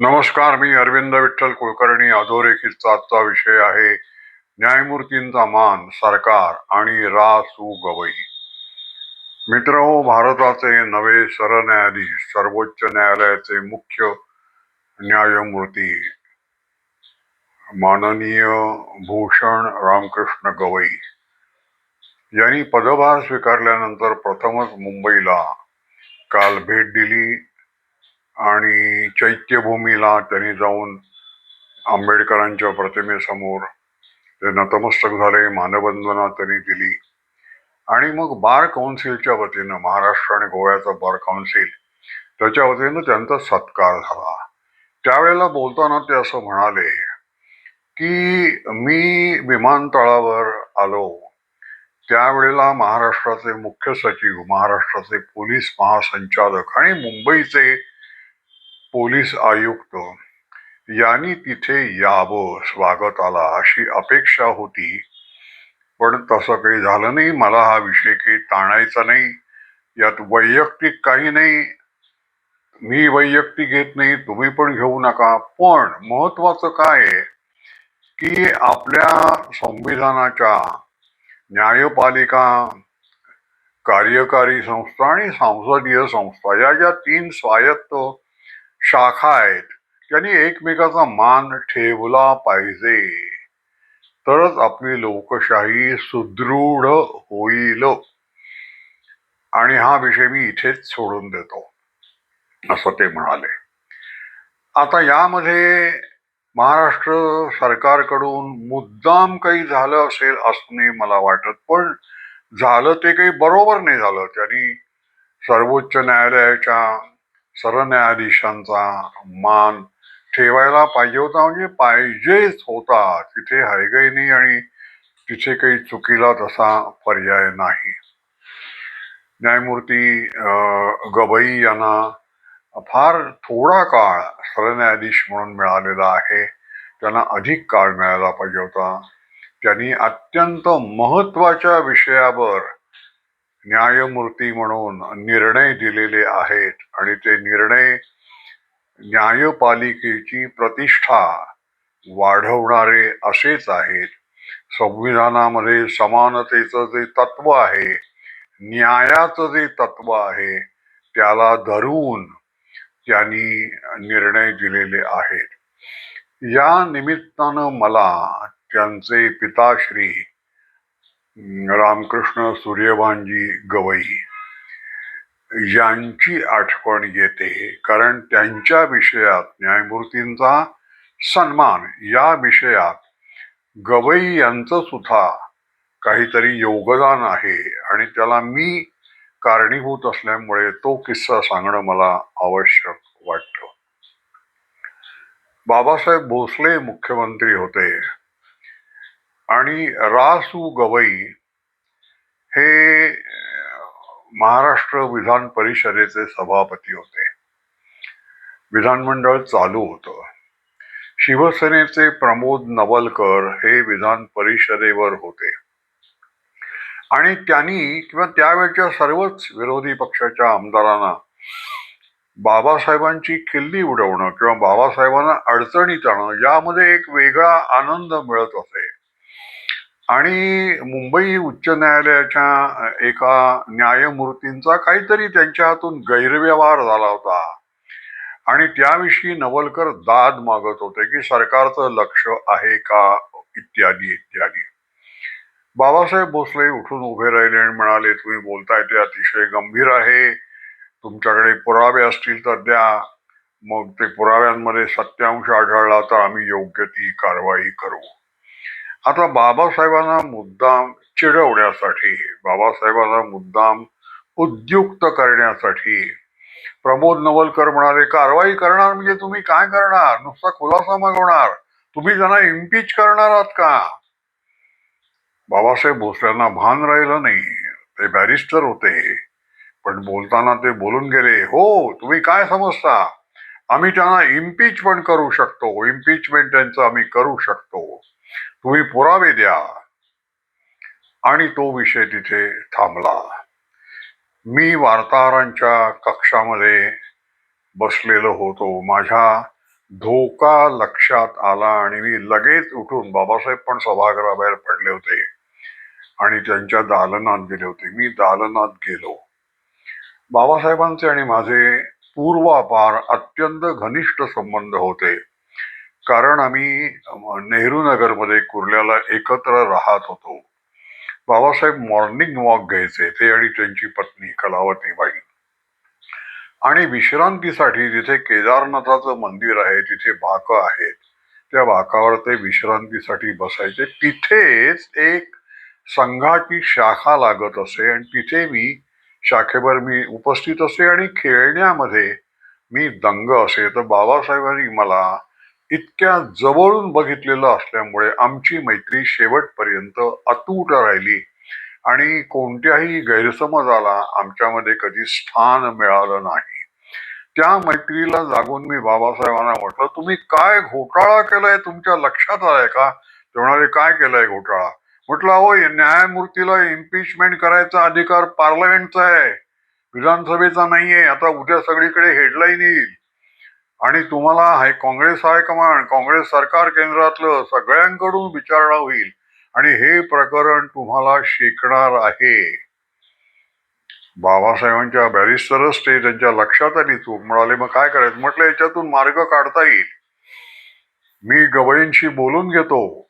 नमस्कार मी अरविंद विठ्ठल कुलकर्णी. अधोरेखितचा आजचा विषय आहे न्यायमूर्तींचा मान सरकार आणि रा सु गवई. मित्र हो, भारताचे नवे सरन्यायाधीश सर्वोच्च न्यायालयाचे मुख्य न्यायमूर्ती माननीय भूषण रामकृष्ण गवई यांनी पदभार स्वीकारल्यानंतर प्रथमच मुंबईला काल भेट दिली. आणि चैत्यभूमीला त्यांनी जाऊन आंबेडकरांच्या प्रतिमेसमोर ते नतमस्तक झाले मानवंदना त्यांनी दिली. आणि मग बार कौन्सिलच्या वतीनं महाराष्ट्र आणि गोव्याचं बार कौन्सिल त्याच्या वतीनं त्यांचा सत्कार झाला. त्यावेळेला बोलताना ते असं म्हणाले की मी विमानतळावर आलो. त्यावेळेला महाराष्ट्राचे मुख्य सचिव महाराष्ट्राचे पोलीस महासंचालक आणि मुंबईचे पोलीस आयुक्त यांनी तिथे यावं स्वागताला अशी अपेक्षा होती. पण तसं काही झालं नाही. मला हा विषय काही ताणायचा नाही. यात वैयक्तिक काही नाही. मी वैयक्तिक घेत नाही. तुम्ही पण घेऊ नका. पण महत्वाचं काय आहे की आपल्या संविधानाच्या न्यायपालिका कार्यकारी संस्था आणि संसदीय संस्था या ज्या तीन स्वायत्त शाखा आहेत. त्यांनी एकमेकाचा मान ठेवला पाहिजे. तरच आपली लोकशाही सुदृढ होईल. आणि हा विषय मी इथेच सोडून देतो. असं ते म्हणाले. आता यामध्ये महाराष्ट्र सरकारकडून मुद्दाम काही झालं असेल असं नाही मला वाटत. पण झालं ते काही बरोबर नाही झालं. त्यांनी सर्वोच्च न्यायालयाच्या सरन्यायाधीशांचा मान ठेवायला पाहिजे होता म्हणजे पाहिजेच होता. तिथे हायगाई नाही आणि तिथे काही चुकीला तसा पर्याय नाही. न्यायमूर्ती अं, गवई यांना फार थोडा काळ सरन्यायाधीश म्हणून मिळालेला आहे. त्यांना अधिक काळ मिळायला पाहिजे होता. त्यांनी अत्यंत महत्त्वाच्या विषयावर न्यायमूर्ती म्हणून निर्णय दिलेले आहेत आणि ते निर्णय न्यायपालिकेची प्रतिष्ठा वाढवणारे असेच आहेत. संविधानामध्ये समानतेचं जे तत्व आहे न्यायाचं जे तत्व आहे त्याला धरून त्यांनी निर्णय दिलेले आहेत. या निमित्तानं मला त्यांचे पिताश्री रामकृष्ण सूर्यभानजी गवई यांची आठवण येते कारण त्यांच्या विषयात न्यायमूर्तींचा सन्मान या विषयात गवई यांचं सुद्धा काहीतरी योगदान आहे आणि त्याला मी कारणीभूत असल्यामुळे तो किस्सा सांगणं मला आवश्यक वाटतं. बाबासाहेब भोसले मुख्यमंत्री होते. आणि रासू गवई हे महाराष्ट्र विधान परिषदेचे सभापती होते. विधानमंडळ चालू होतं. शिवसेनेचे प्रमोद नवलकर हे विधान परिषदेवर होते. आणि त्यांनी किंवा त्यावेळच्या सर्वच विरोधी पक्षाच्या आमदारांना बाबासाहेबांची किल्ली उडवणं किंवा बाबासाहेबांना अडचणीत आणणं यामध्ये एक वेगळा आनंद मिळत असे. आणि मुंबई उच्च न्यायालयाच्या एका न्यायमूर्तींचा काहीतरी त्यांच्या हातून गैरव्यवहार झाला होता. आणि त्याविषयी नवलकर दाद मागत होते की सरकारचं लक्ष आहे का? इत्यादी इत्यादी. बाबासाहेब भोसले उठून उभे राहिले आणि म्हणाले तुम्ही बोलताय ते अतिशय गंभीर आहे. तुमच्याकडे पुरावे असतील तर द्या. मग ते पुराव्यांमध्ये सत्यांश आढळला तर आम्ही योग्य ती कारवाई करू. आता बाबासाहेबांना मुद्दाम चिडवण्यासाठी बाबासाहेबांना मुद्दाम उद्युक्त करण्यासाठी प्रमोद नवलकर म्हणाले कारवाई करणार म्हणजे तुम्ही काय करणार? नुसता खुलासा मागवणार? तुम्ही त्यांना इम्पीच करणार आहात का? बाबासाहेब भोसल्यांना भान राहिलं नाही. ते बॅरिस्टर होते. पण बोलताना ते बोलून गेले हो तुम्ही काय समजता? आम्ही त्यांना इम्पीच पण करू शकतो. इम्पीचमेंट त्यांचं आम्ही करू शकतो. तुम्ही पुरावे द्या. आणि तो विषय तिथे थांबला. मी वार्ताहरांच्या कक्षामध्ये बसलेलो होतो. माझ्या धोका लक्षात आला आणि मी लगेच उठून बाबासाहेब पण सभागृहाबाहेर पडले होते. आणि त्यांच्या दालनात गेले होते. मी दालनात गेलो. बाबासाहेबांचे आणि माझे पूर्वापार अत्यंत घनिष्ठ संबंध होते. कारण आम्ही नेहरू नगरमध्ये कुर्ल्याला एकत्र राहत होतो. बाबासाहेब मॉर्निंग वॉक घ्यायचे ते आणि त्यांची पत्नी कलावतीबाई. आणि विश्रांतीसाठी जिथे केदारनाथाचं मंदिर आहे तिथे बाकं आहेत. त्या बाकावर ते विश्रांतीसाठी बसायचे. तिथेच एक संघाची शाखा लागत असे आणि तिथे मी शाखेवर मी उपस्थित असे आणि खेळण्यामध्ये मी दंग असे. तर बाबासाहेबांनी मला इतक्या जवळून बघितलेलं असल्यामुळे आमची मैत्री शेवटपर्यंत अतूट राहिली. आणि कोणत्याही गैरसमजाला आमच्यामध्ये कधी स्थान मिळालं नाही. त्या मैत्रीला जागून मी बाबासाहेबांना म्हटलं तुम्ही काय घोटाळा केलाय? तुमच्या लक्षात आलाय का? ते म्हणाले काय केलाय घोटाळा? म्हटलं अहो न्यायमूर्तीला इम्पिचमेंट करायचा अधिकार पार्लमेंटचा आहे. विधानसभेचा नाहीये. आता उद्या सगळीकडे हेडलाईन येईल. आणि तुम्हाला हाय काँग्रेस हायकमांड काँग्रेस सरकार केंद्रातलं सगळ्यांकडून विचारणा होईल आणि हे प्रकरण तुम्हाला शिकणार आहे. बाबासाहेबांच्या बॅरिस्टरच ते त्यांच्या लक्षात आली चूक म्हणाले मग काय करायचं? म्हटलं याच्यातून मार्ग काढता येईल. मी गवळींशी बोलून घेतो.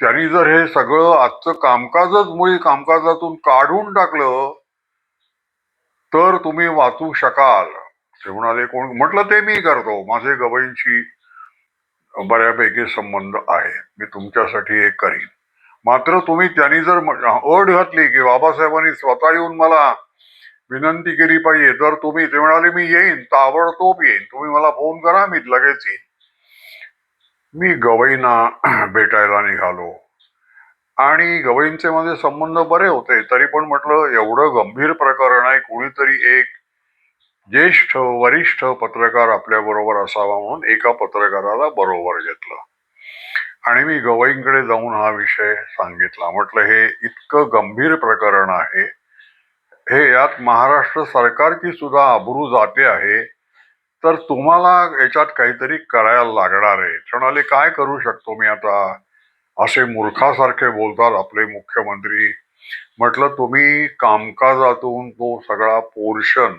त्यांनी जर हे सगळं आजचं कामकाजच मुळी कामकाजातून काढून टाकलं तर तुम्ही वाचू शकाल. ते म्हणाले कोण? म्हटलं ते मी करतो. माझे गवईंशी बऱ्यापैकी संबंध आहे. मी तुमच्यासाठी हे करीन. मात्र तुम्ही त्यांनी जर अट घातली की बाबासाहेबांनी स्वतः येऊन मला विनंती केली पाहिजे तर तुम्ही ते म्हणाले मी येईन ताबडतोब येईन. तुम्ही मला फोन करा मी लगेच येईन. मी गवईंना भेटायला निघालो. आणि गवईंचे माझे संबंध बरे होते तरी पण म्हटलं एवढं गंभीर प्रकरण आहे कुणीतरी एक ज्येष्ठ वरिष्ठ पत्रकार आपल्या बरोबर असावा म्हणून एका पत्रकाराला बरोबर घेतलं. आणि मी गवईंकडे जाऊन हा विषय सांगितला. म्हटलं हे इतकं गंभीर प्रकरण आहे. हे यात महाराष्ट्र सरकारची सुद्धा अब्रू जाते आहे. तर तुम्हाला याच्यात काहीतरी करायला लागणार आहे. म्हणाले काय करू शकतो मी आता? असे मूर्खासारखे बोलतात आपले मुख्यमंत्री. म्हटलं तुम्ही कामकाजातून तो सगळा पोर्शन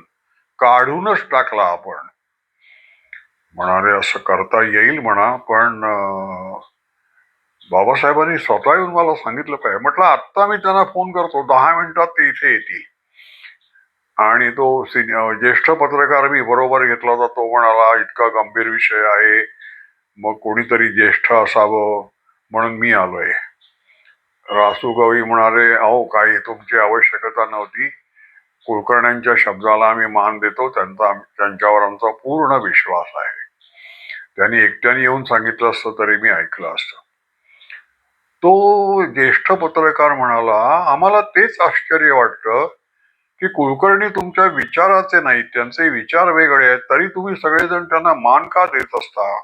काढूनच टाकला आपण. म्हणाले असं करता येईल म्हणा पण बाबासाहेबांनी स्वतः येऊन मला सांगितलं पाहिजे. म्हटलं आत्ता मी त्यांना फोन करतो दहा मिनिटात ते इथे येतील. आणि तो सिनियर ज्येष्ठ पत्रकार मी बरोबर घेतला होता तो म्हणाला इतका गंभीर विषय आहे मग कोणीतरी ज्येष्ठ असावं म्हणून मी आलोय. रासू गवई म्हणाले अहो काही तुमची आवश्यकता नव्हती कुलकर्ण्यांच्या शब्दाला आम्ही मान देतो. त्यांचा त्यांच्यावर आमचा पूर्ण विश्वास आहे. त्यांनी एकट्याने येऊन सांगितलं असतं तरी मी ऐकलं असतं. तो ज्येष्ठ पत्रकार म्हणाला आम्हाला तेच आश्चर्य वाटतं की कुलकर्णी तुमच्या विचाराचे नाहीत त्यांचे विचार वेगळे आहेत. तरी तुम्ही सगळेजण त्यांना मान का देत असता?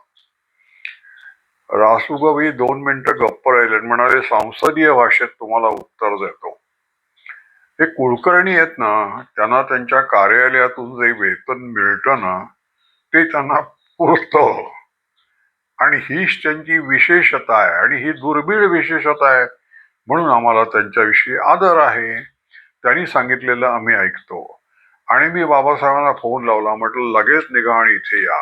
रासूगवी दोन मिनिटं गप्प राहिले म्हणाले संसदीय भाषेत तुम्हाला उत्तर देतो. हे कुलकर्णी आहेत ना त्यांना त्यांच्या कार्यालयातून जे वेतन मिळतं ना ते त्यांना पुरतं. आणि हीच त्यांची विशेषता आहे आणि ही दुर्मिळ विशेषता आहे म्हणून आम्हाला त्यांच्याविषयी आदर आहे. त्यांनी सांगितलेलं आम्ही ऐकतो. आणि मी बाबासाहेबांना फोन लावला म्हटलं लगेच निघा आणि इथे या.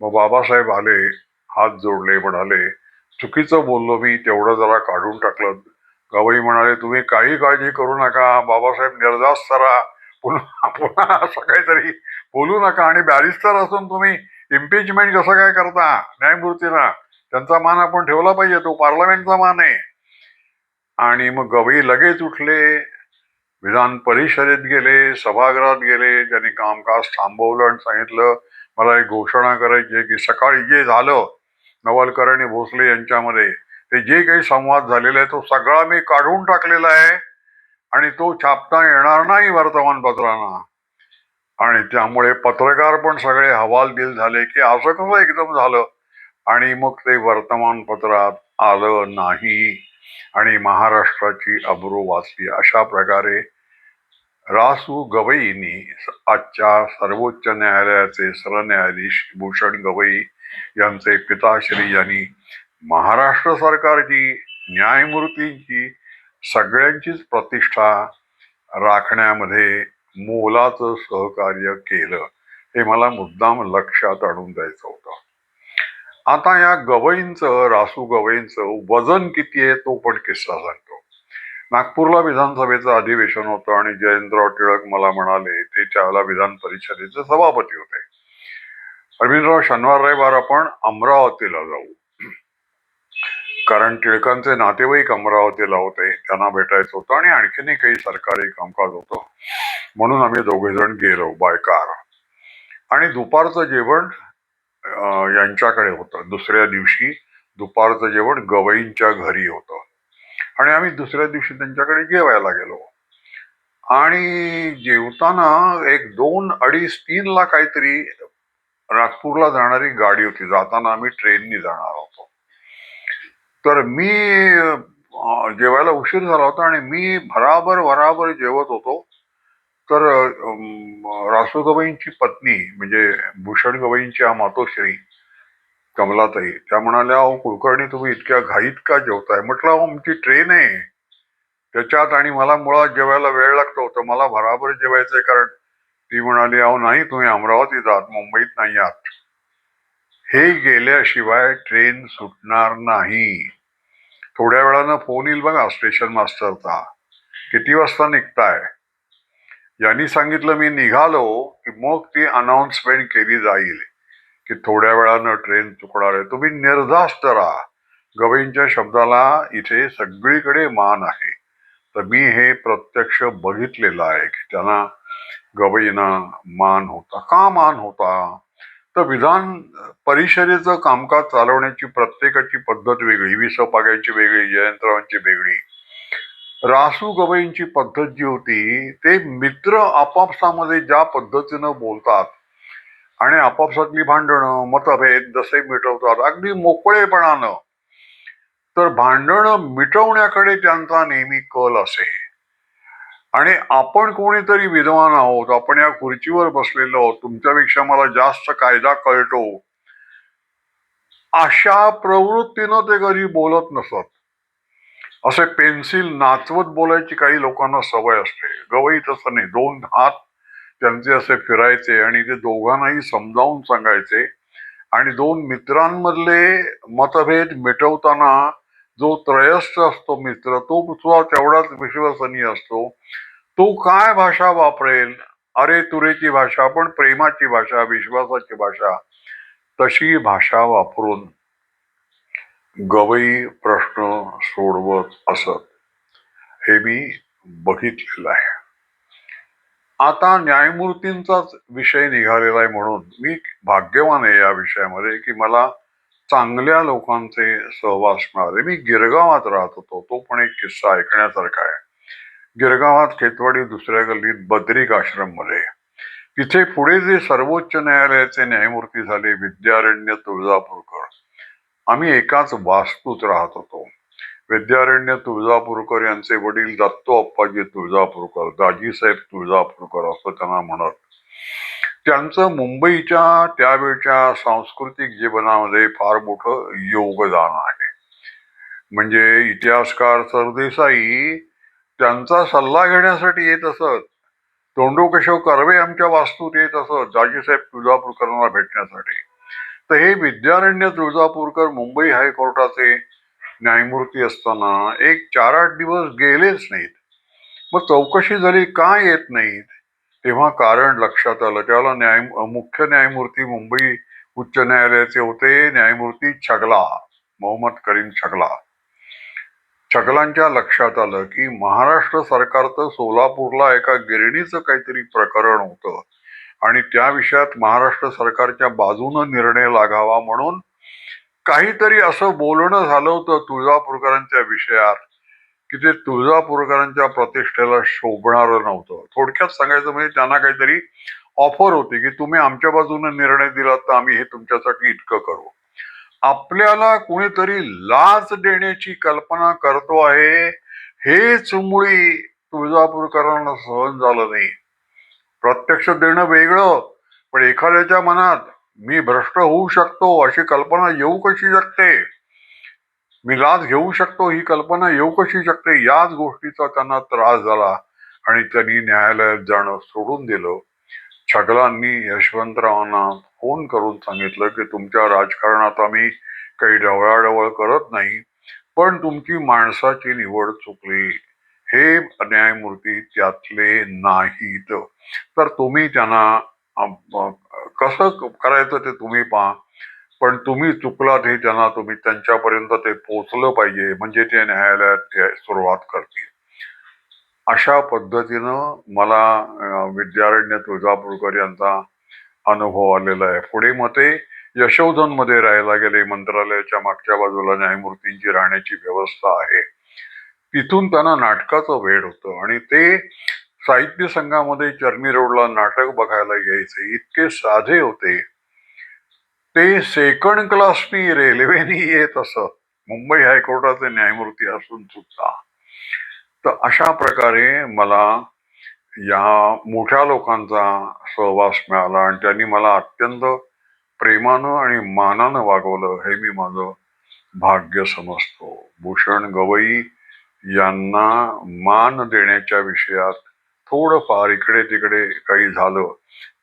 मग बाबासाहेब आले हात जोडले म्हणाले चुकीचं बोललो मी तेवढं जरा काढून टाकलं. गवई म्हणाले तुम्ही काही काळजी करू नका बाबासाहेब निर्धास्त सरा. पुन्हा पुन्हा असं काहीतरी बोलू नका आणि बॅरिस्टर असून तुम्ही इम्पिचमेंट कसं काय करता न्यायमूर्तीला? त्यांचा मान आपण ठेवला पाहिजे तो पार्लमेंटचा मान आहे. आणि मग गवई लगेच उठले विधान परिषदेत गेले सभागृहात गेले त्यांनी कामकाज थांबवलं आणि सांगितलं मला एक घोषणा करायची आहे की सकाळी जे झालं नवलकर आणि भोसले यांच्यामध्ये ते जे काही संवाद झालेला आहे तो सगळा मी काढून टाकलेला आहे. आणि तो छापता येणार नाही वर्तमानपत्रांना. आणि त्यामुळे पत्रकार पण सगळे हवालदिल झाले की असं कसं एकदम झालं? आणि मग ते वर्तमानपत्रात आलं नाही. आणि महाराष्ट्राची अब्रू वाचली अशा प्रकारे रासू गवईनी आजच्या सर्वोच्च न्यायालयाचे सरन्यायाधीश भूषण गवई यांचे पिताश्री यांनी महाराष्ट्र सरकारची न्यायमूर्तींची सगळ्यांचीच प्रतिष्ठा राखण्यामध्ये मोलाचं सहकार्य केलं हे मला मुद्दाम लक्षात आणून द्यायचं होतं. आता या गवईंचं रासू गवईंचं वजन किती आहे तो पण किस्सा सांगतो. नागपूरला विधानसभेचं अधिवेशन होतं आणि जयंतराव टिळक मला म्हणाले ते त्यावेळेला विधान परिषदेचे सभापती होते. अरविंदराव शनिवार रविवार आपण अमरावतीला जाऊ. कारण टिळकांचे नातेवाईक अमरावतीला होते त्यांना भेटायचं होतं आणि आणखीनही काही सरकारी कामकाज होतं. म्हणून आम्ही दोघे जण गेलो बाय कार आणि दुपारचं जेवण यांच्याकडे होतं. दुसऱ्या दिवशी दुपारचं जेवण गवईंच्या घरी होतं. आणि आम्ही दुसऱ्या दिवशी त्यांच्याकडे जेवायला गेलो. आणि जेवताना एक दोन अडीच तीनला काहीतरी नागपूरला जाणारी गाडी होती. जाताना आम्ही ट्रेननी जाणार होतो. तर मी जेवायला उशीर झाला होता आणि मी भराभर भराभर जेवत होतो. तर रासू गवईंची पत्नी म्हणजे भूषण गवईंच्या मातोश्री कमलाताई त्या म्हणाल्या अहो कुलकर्णी तुम्ही इतक्या घाईत का जेवताय? म्हटलं अहो आमची ट्रेन आहे. त्याच्यात आणि मला मुळात जेवायला वेळ लागतो तर मला भराभर जेवायचंय कारण ती म्हणाली अहो नाही तुम्ही अमरावतीत आहात मुंबईत नाही आहात. हे गेल्याशिवाय ट्रेन सुटणार नाही. थोड्या वेळानं फोन येईल बघा स्टेशन मास्टरचा किती वाजता निघताय? यांनी सांगितलं मी निघालो की मग ती अनाउन्समेंट केली जाईल. की थोड्या वेळानं ट्रेन चुकणार आहे. तुम्ही निर्धास्त राहा. गवईंच्या शब्दाला इथे सगळीकडे मान आहे. तर मी हे प्रत्यक्ष बघितलेलं आहे की त्यांना गवईना मान होता. का मान होता? तर विधान परिषदेचं कामकाज चालवण्याची प्रत्येकाची पद्धत वेगळी वि विसपाग्यांची वेगळी जयंतरावांची वेगळी. रासू गवईंची पद्धत जी होती ते मित्र आपापसामध्ये ज्या पद्धतीनं बोलतात आणि आपापसातली भांडणं मतभेद जसे मिटवतात अगदी मोकळेपणानं तर भांडणं मिटवण्याकडे त्यांचा नेहमी कल असे आणि आपण कोणीतरी विद्वान आहोत आपण या खुर्चीवर बसलेलो आहोत तुमच्यापेक्षा मला जास्त कायदा कळतो. अशा प्रवृत्तीनं ते कधी बोलत नसत. असे पेन्सिल नाचवत बोलायची काही लोकांना सवय असते. गवई तसं नाही दोन हात त्यांचे असे फिरायचे आणि ते दोघांनाही समजावून सांगायचे. आणि दोन मित्रांमधले मतभेद मिटवताना जो त्रयस्थ असतो मित्र तो सुद्धा तेवढाच विश्वसनीय असतो. तो काय भाषा वापरेल? अरे तुरेची भाषा पण प्रेमाची भाषा विश्वासाची भाषा तशी भाषा वापरून गवई प्रश्न सोडवत असत. हे मी बघितलेलं आहे. आता न्यायमूर्तींचाच विषय निघालेला आहे म्हणून मी भाग्यवान आहे या विषयामध्ये की मला चांगल्या लोकांचे सहवास मिळाले. मी गिरगावात राहत होतो. तो पण एक किस्सा ऐकण्यासारखा आहे. गिरगावात खेतवाडी दुसऱ्या गल्लीत बद्रिक आश्रममध्ये. तिथे पुढे जे सर्वोच्च न्यायालयाचे न्यायमूर्ती झाले विद्यारण्य तुळजापूरकर. आम्ही एकाच वास्तूत राहत होतो. विद्यारण्य तुळजापूरकर यांचे वडील दत्तो अप्पाजी तुळजापूरकर दाजीसाहेब तुळजापूरकर असं त्यांना म्हणत. त्यांचं मुंबईच्या त्यावेळच्या सांस्कृतिक जीवनामध्ये फार मोठं योगदान आहे. म्हणजे इतिहासकार सरदेसाई त्यांचा सल्ला घेण्यासाठी येत असत. तोंडोकेशव कर्वे आमच्या वास्तूत येत असत जाजीसाहेब तुळजापूरकरांना भेटण्यासाठी. तर हे विद्यारण्य तुळजापूरकर मुंबई हायकोर्टाचे न्यायमूर्ती असताना एक चार आठ दिवस गेलेच नाहीत. मग चौकशी झाली का येत नाहीत? तेव्हा कारण लक्षात आलं. त्याला न्याय मुख्य न्यायमूर्ती मुंबई उच्च न्यायालयाचे होते न्यायमूर्ती छगला मोहम्मद करीम छगला. छगलांच्या लक्षात आलं की महाराष्ट्र सरकारचं सोलापूरला एका गिरणीचं काहीतरी प्रकरण होतं. आणि त्या विषयात महाराष्ट्र सरकारच्या बाजूनं निर्णय लागावा म्हणून काहीतरी असं बोलणं झालं होतं तुळजापूरकरांच्या विषयात की ते तुळजापूरकरांच्या प्रतिष्ठेला शोभणारं नव्हतं. थोडक्यात सांगायचं म्हणजे त्यांना काहीतरी ऑफर होती की तुम्ही आमच्या बाजूने निर्णय दिलात तर आम्ही हे तुमच्यासाठी इतकं करू. आपल्याला कोणीतरी लाच देण्याची कल्पना करतो आहे हेच मुळी तुळजापूरकरांना सहन झालं नाही. प्रत्यक्ष देणं वेगळं पण एखाद्याच्या मनात मी भ्रष्ट होऊ शकतो अशी कल्पना येऊ कशी शकते? मी लाच घेऊ शकतो ही कल्पना येऊ कशी शकते? याच गोष्टीचा त्यांना त्रास झाला आणि त्यांनी न्यायालयात जाणं सोडून दिलं. छगलांनी यशवंतरावांना फोन करून सांगितलं की तुमच्या राजकारणात आम्ही काही ढवळाढवळ करत नाही पण तुमची माणसाची निवड चुकली. हे न्यायमूर्ती त्यातले नाहीत. तर तुम्ही त्यांना कसं करायचं ते तुम्ही पहा. पण तुम्ही चुकलात हे त्यांना तुम्ही त्यांच्यापर्यंत ते पोचलं पाहिजे. म्हणजे ते न्यायालयात सुरुवात करतील. अशा पद्धतीनं मला विद्यारण्य तुळजापूरकर यांचा अनुभव आलेला आहे. पुढे मग ते यशोधनमध्ये राहायला गेले. मंत्रालयाच्या मागच्या बाजूला न्यायमूर्तींची राहण्याची व्यवस्था आहे. तिथून त्यांना नाटकाचं वेळ होतं आणि ते साहित्य संघामध्ये चर्मी रोडला नाटक बघायला यायचे. इतके साधे होते. ते सेकंड क्लासनी रेल्वेनी येत असत. मुंबई हायकोर्टाचे न्यायमूर्ती असून सुद्धा. तर अशा प्रकारे मला या मोठ्या लोकांचा सहवास मिळाला आणि त्यांनी मला अत्यंत प्रेमानं आणि मानानं वागवलं हे मी माझं भाग्य समजतो. भूषण गवई यांना मान देण्याच्या विषयात थोडंफार इकडे तिकडे काही झालं.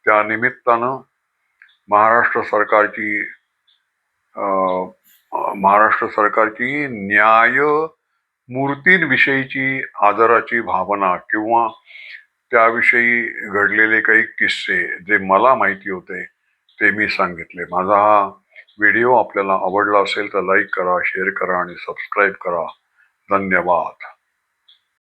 त्या निमित्तानं महाराष्ट्र सरकारची अं, महाराष्ट्र सरकारची न्याय मूर्तींविषयीची आदराची भावना किंवा त्याविषयी घडलेले काही किस्से जे मला माहिती होते ते मी सांगितले. माझा हा व्हिडिओ आपल्याला आवडला असेल तर लाईक करा शेअर करा आणि सबस्क्राईब करा. धन्यवाद.